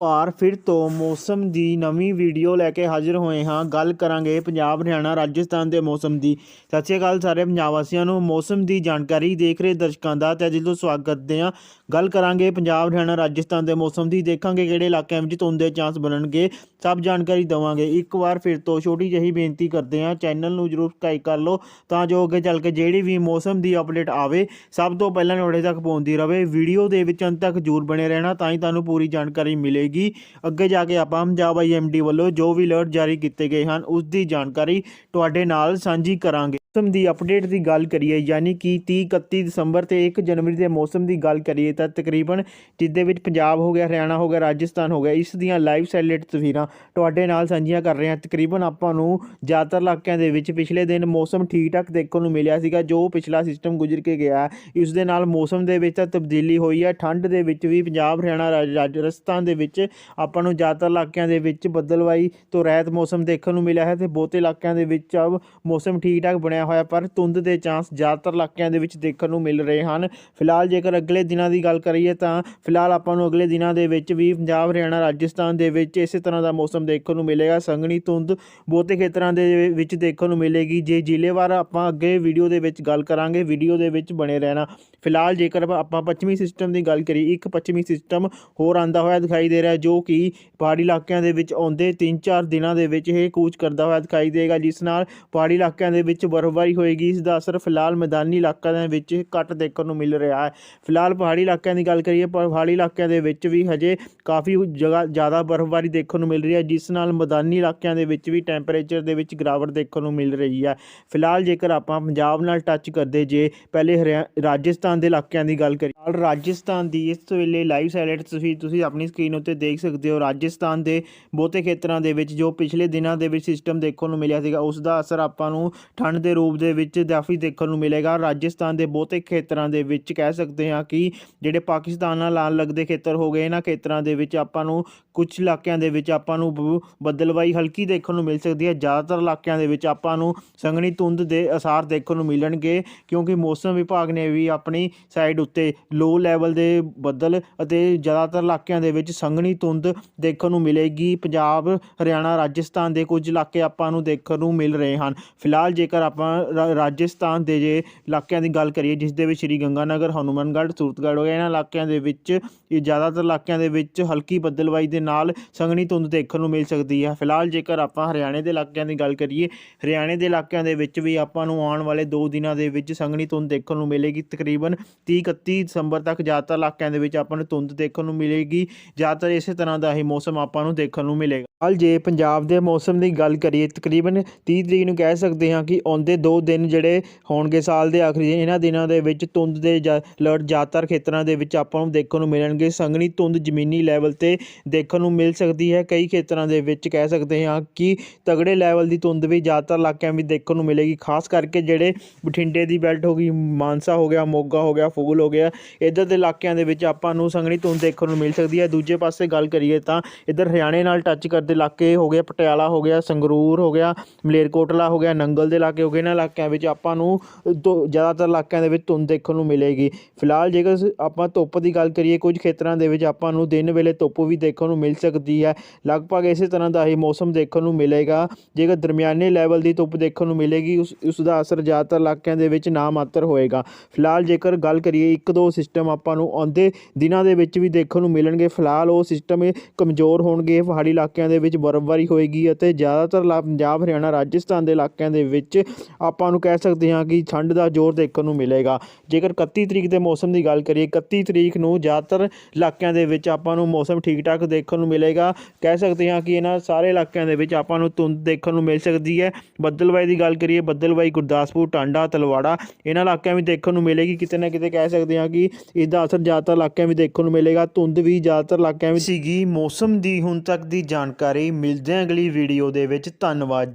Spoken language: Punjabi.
ਵਾਰ ਫਿਰ ਤੋਂ ਮੌਸਮ ਦੀ ਨਵੀਂ ਵੀਡੀਓ ਲੈ ਕੇ ਹਾਜ਼ਰ ਹੋਏ ਹਾਂ। ਗੱਲ ਕਰਾਂਗੇ ਪੰਜਾਬ, ਹਰਿਆਣਾ, ਰਾਜਸਥਾਨ ਦੇ ਮੌਸਮ ਦੀ। ਸਤਿ ਸ਼੍ਰੀ ਅਕਾਲ ਸਾਰੇ ਪੰਜਾਬ ਵਾਸੀਆਂ ਨੂੰ। ਮੌਸਮ ਦੀ ਜਾਣਕਾਰੀ ਦੇਖ ਰਹੇ ਦਰਸ਼ਕਾਂ ਦਾ ਤੇ ਦਿਲੋਂ ਸਵਾਗਤ ਕਰਦੇ ਹਾਂ। ਗੱਲ ਕਰਾਂਗੇ ਪੰਜਾਬ, ਹਰਿਆਣਾ, ਰਾਜਸਥਾਨ ਦੇ ਮੌਸਮ ਦੀ। ਦੇਖਾਂਗੇ ਕਿਹੜੇ ਇਲਾਕਿਆਂ ਵਿੱਚ ਧੁੰਦ ਦੇ ਚਾਂਸ ਬਣਨਗੇ। ਸਭ ਜਾਣਕਾਰੀ ਦਵਾਂਗੇ। ਇੱਕ ਵਾਰ ਫਿਰ ਤੋਂ ਛੋਟੀ ਜਿਹੀ ਬੇਨਤੀ ਕਰਦੇ ਹਾਂ। ਚੈਨਲ ਨੂੰ ਜਰੂਰ ਸਬਸਕ੍ਰਾਈਬ ਕਰ ਲਓ ਤਾਂ ਜੋ ਅੱਗੇ ਚੱਲ ਕੇ ਜਿਹੜੀ ਵੀ ਮੌਸਮ ਦੀ ਅਪਡੇਟ ਆਵੇ, ਸਭ ਤੋਂ ਪਹਿਲਾਂ ਤੁਹਾਡੇ ਤੱਕ ਪਹੁੰਚਦੀ ਰਹੇ ਵੀਡੀਓ ਦੇ ਵਿੱਚ ਅੰਤ ਤੱਕ ਜਰੂਰ ਬਣੇ ਰਹਿਣਾ ਤਾਂ ਹੀ ਤੁਹਾਨੂੰ ਪੂਰੀ ਜਾਣਕਾਰੀ ਮਿਲੇਗੀ। ਅੱਗੇ ਜਾ ਕੇ ਆਪਾਂ ਪੰਜਾਬ ਆਈਐਮਡੀ ਵੱਲੋਂ ਜੋ ਵੀ ਅਲਰਟ ਜਾਰੀ ਕੀਤੇ ਗਏ ਹਨ, ਉਸ ਦੀ ਜਾਣਕਾਰੀ ਤੁਹਾਡੇ ਨਾਲ ਸਾਂਝੀ ਕਰਾਂਗੇ। ਮੌਸਮ ਦੀ ਅਪਡੇਟ ਦੀ ਗੱਲ ਕਰੀਏ, ਯਾਨੀ ਕਿ 30 31 ਦਸੰਬਰ ਤੇ 1 ਜਨਵਰੀ ਦੇ ਮੌਸਮ ਦੀ ਗੱਲ ਕਰੀਏ ਤਾਂ ਤਕਰੀਬਨ ਜਿਹਦੇ ਵਿੱਚ ਪੰਜਾਬ ਹੋ ਗਿਆ, ਹਰਿਆਣਾ ਹੋ ਗਿਆ, ਰਾਜਸਥਾਨ ਹੋ ਗਿਆ, ਇਸ ਦੀਆਂ ਲਾਈਵ ਸੈਟੇਲਾਈਟ ਤਸਵੀਰਾਂ ਤੁਹਾਡੇ ਨਾਲ ਸਾਂਝੀਆਂ ਕਰ ਰਹੇ ਹਾਂ। ਤਕਰੀਬਨ ਆਪਾਂ ਨੂੰ ਜ਼ਿਆਦਾਤਰ ਇਲਾਕਿਆਂ ਦੇ ਵਿੱਚ ਪਿਛਲੇ ਦਿਨ ਮੌਸਮ ਠੀਕ ਠਾਕ ਦੇਖਣ ਨੂੰ ਮਿਲਿਆ ਸੀਗਾ, ਜੋ ਪਿਛਲਾ ਸਿਸਟਮ ਗੁਜ਼ਰ ਕੇ ਗਿਆ। ਇਸ ਦੇ ਨਾਲ ਮੌਸਮ ਦੇ ਵਿੱਚ ਤਾਂ ਤਬਦੀਲੀ ਹੋਈ ਹੈ। ਠੰਡ ਦੇ ਵਿੱਚ ਵੀ ਪੰਜਾਬ, ਹਰਿਆਣਾ ਰਾਜ- ਰਾਜਸਥਾਨ ਦੇ ਵਿੱਚ ਆਪਾਂ ਨੂੰ ਜ਼ਿਆਦਾਤਰ ਇਲਾਕਿਆਂ ਦੇ ਵਿੱਚ ਬੱਦਲਵਾਈ ਤੋਂ ਰਹਿਤ ਮੌਸਮ ਦੇਖਣ ਨੂੰ ਮਿਲਿਆ ਹੈ ਤੇ ਬਹੁਤੇ ਇਲਾਕਿਆਂ ਦੇ ਵਿੱਚ ਅਬ ਮੌਸਮ ਠੀਕ ਠਾਕ ਬਣਿਆ ਹੋਇਆ, ਪਰ ਧੁੰਦ ਦੇ ਚਾਂਸ ਜ਼ਿਆਦਾਤਰ ਇਲਾਕਿਆਂ ਦੇ ਵਿੱਚ ਦੇਖਣ ਨੂੰ ਮਿਲ ਰਹੇ ਹਨ। ਫਿਲਹਾਲ ਜੇਕਰ ਅਗਲੇ ਦਿਨਾਂ ਦੀ ਗੱਲ ਕਰੀਏ ਤਾਂ ਫਿਲਹਾਲ ਆਪਾਂ ਨੂੰ ਅਗਲੇ ਦਿਨਾਂ ਦੇ ਵਿੱਚ ਵੀ ਪੰਜਾਬ, ਹਰਿਆਣਾ, ਰਾਜਸਥਾਨ ਦੇ ਵਿੱਚ ਇਸੇ ਤਰ੍ਹਾਂ ਦਾ ਮੌਸਮ ਦੇਖਣ ਨੂੰ ਮਿਲੇਗਾ। ਸੰਘਣੀ ਧੁੰਦ ਬਹੁਤੇ ਖੇਤਰਾਂ ਦੇ ਵਿੱਚ ਦੇਖਣ ਨੂੰ ਮਿਲੇਗੀ। ਜੇ ਜ਼ਿਲ੍ਹੇਵਾਰ ਆਪਾਂ ਅੱਗੇ ਵੀਡੀਓ ਦੇ ਵਿੱਚ ਗੱਲ ਕਰਾਂਗੇ, ਵੀਡੀਓ ਦੇ ਵਿੱਚ ਬਣੇ ਰਹਿਣਾ। ਫਿਲਹਾਲ ਜੇਕਰ ਆਪਾਂ ਪੱਛਮੀ ਸਿਸਟਮ ਦੀ ਗੱਲ ਕਰੀਏ, ਇੱਕ ਪੱਛਮੀ ਸਿਸਟਮ ਹੋਰ ਆਂਦਾ ਹੋਇਆ ਦਿਖਾਈ ਦੇ ਰਿਹਾ, ਜੋ ਕਿ ਪਹਾੜੀ ਇਲਾਕਿਆਂ ਦੇ ਵਿੱਚ ਆਉਂਦੇ 3-4 ਦਿਨਾਂ ਦੇ ਵਿੱਚ ਇਹ ਕੂਚ ਕਰਦਾ ਹੋਇਆ ਦਿਖਾਈ ਦੇਗਾ, ਜਿਸ ਨਾਲ ਪਹਾੜੀ ਇਲਾਕਿਆਂ ਦੇ ਵਿੱਚ ਬਰਫ਼ ਬਰਫ਼ਬਾਰੀ ਹੋਏਗੀ ਇਸ ਦਾ ਅਸਰ ਫਿਲਹਾਲ ਮੈਦਾਨੀ ਇਲਾਕਿਆਂ ਦੇ ਵਿੱਚ ਘੱਟ ਦੇਖਣ ਨੂੰ ਮਿਲ ਰਿਹਾ ਹੈ। ਫਿਲਹਾਲ ਪਹਾੜੀ ਇਲਾਕਿਆਂ ਦੀ ਗੱਲ ਕਰੀਏ, ਪਹਾੜੀ ਇਲਾਕਿਆਂ ਦੇ ਵਿੱਚ ਵੀ ਹਜੇ ਕਾਫੀ ਜਗ੍ਹਾ ਜ਼ਿਆਦਾ ਬਰਫ਼ਬਾਰੀ ਦੇਖਣ ਨੂੰ ਮਿਲ ਰਹੀ ਹੈ, ਜਿਸ ਨਾਲ ਮੈਦਾਨੀ ਇਲਾਕਿਆਂ ਦੇ ਵਿੱਚ ਵੀ ਟੈਂਪਰੇਚਰ ਦੇ ਵਿੱਚ ਗਿਰਾਵਟ ਦੇਖਣ ਨੂੰ ਮਿਲ ਰਹੀ ਹੈ। ਫਿਲਹਾਲ ਜੇਕਰ ਆਪਾਂ ਪੰਜਾਬ ਨਾਲ ਟੱਚ ਕਰਦੇ ਜੇ, ਪਹਿਲੇ ਹਰਿਆ, ਰਾਜਸਥਾਨ ਦੇ ਇਲਾਕਿਆਂ ਦੀ ਗੱਲ ਕਰੀਏ ਹਾਲ ਰਾਜਸਥਾਨ ਦੀ ਇਸ ਵੇਲੇ ਲਾਈਵ ਸੈਟੇਲਾਈਟ ਤੁਸੀਂ ਤੁਸੀਂ ਆਪਣੀ ਸਕਰੀਨ ਉੱਤੇ ਦੇਖ ਸਕਦੇ ਹੋ। ਰਾਜਸਥਾਨ ਦੇ ਬਹੁਤੇ ਖੇਤਰਾਂ ਦੇ ਵਿੱਚ ਜੋ ਪਿਛਲੇ ਦਿਨਾਂ ਦੇ ਵਿੱਚ ਸਿਸਟਮ ਦੇਖਣ ਨੂੰ ਮਿਲਿਆ ਸੀਗਾ ਉਸ ਦਾ ਅਸਰ ਆਪਾਂ ਨੂੰ ਠੰਡ ਦੇ ਰੂਪ ਦੇ ਵਿੱਚ ਕਾਫੀ ਦੇਖਣ ਨੂੰ ਮਿਲੇਗਾ। ਰਾਜਸਥਾਨ ਦੇ ਬਹੁਤੇ ਖੇਤਰਾਂ ਦੇ ਵਿੱਚ ਕਹਿ ਸਕਦੇ ਹਾਂ ਕਿ ਜਿਹੜੇ ਪਾਕਿਸਤਾਨ ਨਾਲ ਲੱਗਦੇ ਖੇਤਰ ਹੋ ਗਏ, ਇਹਨਾਂ ਖੇਤਰਾਂ ਦੇ ਵਿੱਚ ਆਪਾਂ ਨੂੰ ਕੁਝ ਇਲਾਕਿਆਂ ਦੇ ਵਿੱਚ ਆਪਾਂ ਨੂੰ ਬ- ਬੱਦਲਵਾਈ ਹਲਕੀ ਦੇਖਣ ਨੂੰ ਮਿਲ ਸਕਦੀ ਹੈ। ਜ਼ਿਆਦਾਤਰ ਇਲਾਕਿਆਂ ਦੇ ਵਿੱਚ ਆਪਾਂ ਨੂੰ ਸੰਘਣੀ ਧੁੰਦ ਦੇ ਅਸਾਰ ਦੇਖਣ ਨੂੰ ਮਿਲਣਗੇ ਕਿਉਂਕਿ ਮੌਸਮ ਵਿਭਾਗ ਨੇ ਵੀ ਆਪਣੀ ਸਾਈਡ ਉੱਤੇ ਲੋ ਲੈਵਲ ਦੇ ਬੱਦਲ ਅਤੇ ਜ਼ਿਆਦਾਤਰ ਇਲਾਕਿਆਂ ਦੇ ਵਿੱਚ ਸੰਘਣੀ ਧੁੰਦ ਦੇਖਣ ਨੂੰ ਮਿਲੇਗੀ। ਪੰਜਾਬ, ਹਰਿਆਣਾ, ਰਾਜਸਥਾਨ ਦੇ ਕੁਝ ਇਲਾਕੇ ਆਪਾਂ ਨੂੰ ਦੇਖਣ ਨੂੰ ਮਿਲ ਰਹੇ ਹਨ। ਫਿਲਹਾਲ ਜੇਕਰ ਆਪਾਂ ਰਾ- ਰਾਜਸਥਾਨ ਦੇ ਜੇ ਇਲਾਕਿਆਂ ਦੀ ਗੱਲ ਕਰੀਏ, ਜਿਸ ਦੇ ਵਿੱਚ ਸ਼੍ਰੀ ਗੰਗਾਨਗਰ, ਹਨੂੰਮਾਨਗੜ੍ਹ, ਸੂਰਤਗੜ੍ਹ ਹੋ ਗਿਆ ਇਹਨਾਂ ਇਲਾਕਿਆਂ ਦੇ ਵਿੱਚ, ਇਹ ਜ਼ਿਆਦਾਤਰ ਇਲਾਕਿਆਂ ਦੇ ਵਿੱਚ ਹਲਕੀ ਬੱਦਲਵਾਈ ਦੇ ਨਾਲ ਸੰਘਣੀ ਧੁੰਦ ਦੇਖਣ ਨੂੰ ਮਿਲ ਸਕਦੀ ਹੈ। ਫਿਲਹਾਲ ਜੇਕਰ ਆਪਾਂ ਹਰਿਆਣੇ ਦੇ ਇਲਾਕਿਆਂ ਦੀ ਗੱਲ ਕਰੀਏ, ਹਰਿਆਣੇ ਦੇ ਇਲਾਕਿਆਂ ਦੇ ਵਿੱਚ ਵੀ ਆਪਾਂ ਨੂੰ ਆਉਣ ਵਾਲੇ 2 ਦਿਨਾਂ ਦੇ ਵਿੱਚ ਸੰਘਣੀ ਧੁੰਦ ਦੇਖਣ ਨੂੰ ਮਿਲੇਗੀ। ਤਕਰੀਬਨ 30 31 ਦਸੰਬਰ ਤੱਕ ਜ਼ਿਆਦਾਤਰ ਇਲਾਕਿਆਂ ਦੇ ਵਿੱਚ ਆਪਾਂ ਨੂੰ ਧੁੰਦ ਦੇਖਣ ਨੂੰ ਮਿਲੇਗੀ। ਜ਼ਿਆਦਾਤਰ ਇਸੇ ਤਰ੍ਹਾਂ ਦਾ ਹੀ ਮੌਸਮ ਆਪਾਂ ਨੂੰ ਦੇਖਣ ਨੂੰ ਮਿਲੇਗਾ। ਹਾਲ ਜੇ ਪੰਜਾਬ ਦੇ ਮੌਸਮ ਦੀ ਗੱਲ ਕਰੀਏ, ਤਕਰੀਬਨ 30 ਤਰੀਕ ਨੂੰ ਕਹਿ ਸਕਦੇ ਹਾਂ ਕਿ ਆਉਂਦੇ 2 ਦਿਨ ਜਿਹੜੇ ਹੋਣਗੇ ਸਾਲ ਦੇ ਆਖਰੀ ਇਹਨਾਂ ਦਿਨਾਂ ਦੇ ਵਿੱਚ ਧੁੰਦ ਦੇ ਅਲਰਟ ਜ਼ਿਆਦਾਤਰ ਖੇਤਰਾਂ ਦੇ ਵਿੱਚ ਆਪਾਂ ਨੂੰ ਦੇਖਣ ਨੂੰ ਮਿਲਣਗੇ। ਸੰਘਣੀ ਧੁੰਦ ਜ਼ਮੀਨੀ ਲੈਵਲ ਤੇ ਦੇਖਣ ਨੂੰ ਮਿਲ ਸਕਦੀ ਹੈ। ਕਈ ਖੇਤਰਾਂ ਦੇ ਵਿੱਚ ਕਹਿ ਸਕਦੇ ਹਾਂ ਕਿ ਤਗੜੇ ਲੈਵਲ ਦੀ ਧੁੰਦ ਵੀ ਜ਼ਿਆਦਾਤਰ ਇਲਾਕਿਆਂ ਵਿੱਚ ਦੇਖਣ ਨੂੰ ਮਿਲੇਗੀ। ਖਾਸ ਕਰਕੇ ਜਿਹੜੇ ਬਠਿੰਡੇ ਦੀ ਬੈਲਟ ਹੋ ਗਈ, ਮਾਨਸਾ ਹੋ ਗਿਆ, ਮੋਗਾ ਹੋ ਗਿਆ, ਫੂਲ ਹੋ ਗਿਆ, ਇੱਧਰ ਦੇ ਇਲਾਕਿਆਂ ਦੇ ਵਿੱਚ ਆਪਾਂ ਨੂੰ ਸੰਘਣੀ ਧੁੰਦ ਦੇਖਣ ਨੂੰ ਮਿਲ ਸਕਦੀ ਹੈ। ਦੂਜੇ ਪਾਸੇ ਗੱਲ ਕਰੀਏ ਤਾਂ ਇੱਧਰ ਹਰਿਆਣੇ ਨਾਲ ਟੱਚ ਕਰਦੇ ਇਲਾਕੇ ਹੋ ਗਏ, ਪਟਿਆਲਾ ਹੋ ਗਿਆ, ਸੰਗਰੂਰ ਹੋ ਗਿਆ, ਮਲੇਰਕੋਟਲਾ ਹੋ ਗਿਆ, ਨੰਗਲ ਦੇ ਇਲਾਕੇ ਹੋ ਗਏ, ਇਹਨਾਂ ਇਲਾਕਿਆਂ ਵਿੱਚ ਆਪਾਂ ਨੂੰ ਧੁ- ਜ਼ਿਆਦਾਤਰ ਇਲਾਕਿਆਂ ਦੇ ਵਿੱਚ ਧੁੰਦ ਦੇਖਣ ਨੂੰ ਮਿਲੇਗੀ। ਫਿਲਹਾਲ ਜੇਕਰ ਆਪਾਂ ਧੁੱਪ ਦੀ ਗੱਲ ਕਰੀਏ, ਕੁਝ ਖੇਤਰਾਂ ਦੇ ਵਿੱਚ ਆਪਾਂ ਨੂੰ ਦਿਨ ਵੇਲੇ ਧੁੱਪ ਵੀ ਦੇਖਣ ਨੂੰ ਮਿਲ ਸਕਦੀ ਹੈ। ਲਗਭਗ ਇਸੇ ਤਰ੍ਹਾਂ ਦਾ ਹੀ ਮੌਸਮ ਦੇਖਣ ਨੂੰ ਮਿਲੇਗਾ। ਜੇਕਰ ਦਰਮਿਆਨੇ ਲੈਵਲ ਦੀ ਧੁੱਪ ਦੇਖਣ ਨੂੰ ਮਿਲੇਗੀ, ਉਸ ਉਸ ਦਾ ਅਸਰ ਜ਼ਿਆਦਾਤਰ ਇਲਾਕਿਆਂ ਦੇ ਵਿੱਚ ਨਾ ਮਾਤਰ ਹੋਏਗਾ। ਫਿਲਹਾਲ ਜੇਕਰ ਗੱਲ ਕਰੀਏ, ਇੱਕ ਦੋ ਸਿਸਟਮ ਆਪਾਂ ਨੂੰ ਆਉਂਦੇ ਦਿਨਾਂ ਦੇ ਵਿੱਚ ਵੀ ਦੇਖਣ ਨੂੰ ਮਿਲਣਗੇ। ਫਿਲਹਾਲ ਉਹ ਸਿਸਟਮ ਕਮਜ਼ੋਰ ਹੋਣਗੇ, ਪਹਾੜੀ ਇਲਾਕਿਆਂ ਦੇ ਵਿੱਚ ਬਰਫ਼ਬਾਰੀ ਹੋਏਗੀ ਅਤੇ ਜ਼ਿਆਦਾਤਰ ਲਾ- ਪੰਜਾਬ, ਹਰਿਆਣਾ, ਰਾਜਸਥਾਨ ਦੇ ਇਲਾਕਿਆਂ ਦੇ ਵਿੱਚ ਆਪਾਂ ਨੂੰ ਕਹਿ ਸਕਦੇ ਹਾਂ ਕਿ ਠੰਡ ਦਾ ਜ਼ੋਰ ਦੇਖਣ ਨੂੰ ਮਿਲੇਗਾ। ਜੇਕਰ 31 ਤਰੀਕ ਦੇ ਮੌਸਮ ਦੀ ਗੱਲ ਕਰੀਏ 31 ਤਰੀਕ ਨੂੰ ਜ਼ਿਆਦਾਤਰ ਇਲਾਕਿਆਂ ਦੇ ਵਿੱਚ ਆਪਾਂ ਨੂੰ ਮੌਸਮ ਠੀਕ ਠਾਕ ਦੇਖਣ ਨੂੰ ਮਿਲੇਗਾ। ਕਹਿ ਸਕਦੇ ਹਾਂ ਕਿ ਇਹਨਾਂ ਸਾਰੇ ਇਲਾਕਿਆਂ ਦੇ ਵਿੱਚ ਆਪਾਂ ਨੂੰ ਧੁੰਦ ਦੇਖਣ ਨੂੰ ਮਿਲ ਸਕਦੀ ਹੈ। ਬੱਦਲਵਾਈ ਦੀ ਗੱਲ ਕਰੀਏ, ਬੱਦਲਵਾਈ ਗੁਰਦਾਸਪੁਰ, ਟਾਂਡਾ, ਤਲਵਾੜਾ, ਇਹਨਾਂ ਇਲਾਕਿਆਂ ਵਿੱਚ ਦੇਖਣ ਨੂੰ ਮਿਲੇਗੀ। ਕਿਤੇ ਨਾ ਕਿਤੇ ਕਹਿ ਸਕਦੇ ਹਾਂ ਕਿ ਇਸ ਦਾ ਅਸਰ ਜ਼ਿਆਦਾਤਰ ਇਲਾਕਿਆਂ ਵਿੱਚ ਦੇਖਣ ਨੂੰ ਮਿਲੇਗਾ। ਧੁੰਦ ਵੀ ਜ਼ਿਆਦਾਤਰ ਇਲਾਕਿਆਂ ਵਿੱਚ ਸੀਗੀ। ਮੌਸਮ ਦੀ ਹੁਣ ਤੱਕ ਦੀ ਜਾਣਕਾਰੀ ਜਾਣਕਾਰੀ ਮਿਲਦੇ ਹਾਂ ਅਗਲੀ ਵੀਡੀਓ ਦੇ ਵਿੱਚ। ਧੰਨਵਾਦ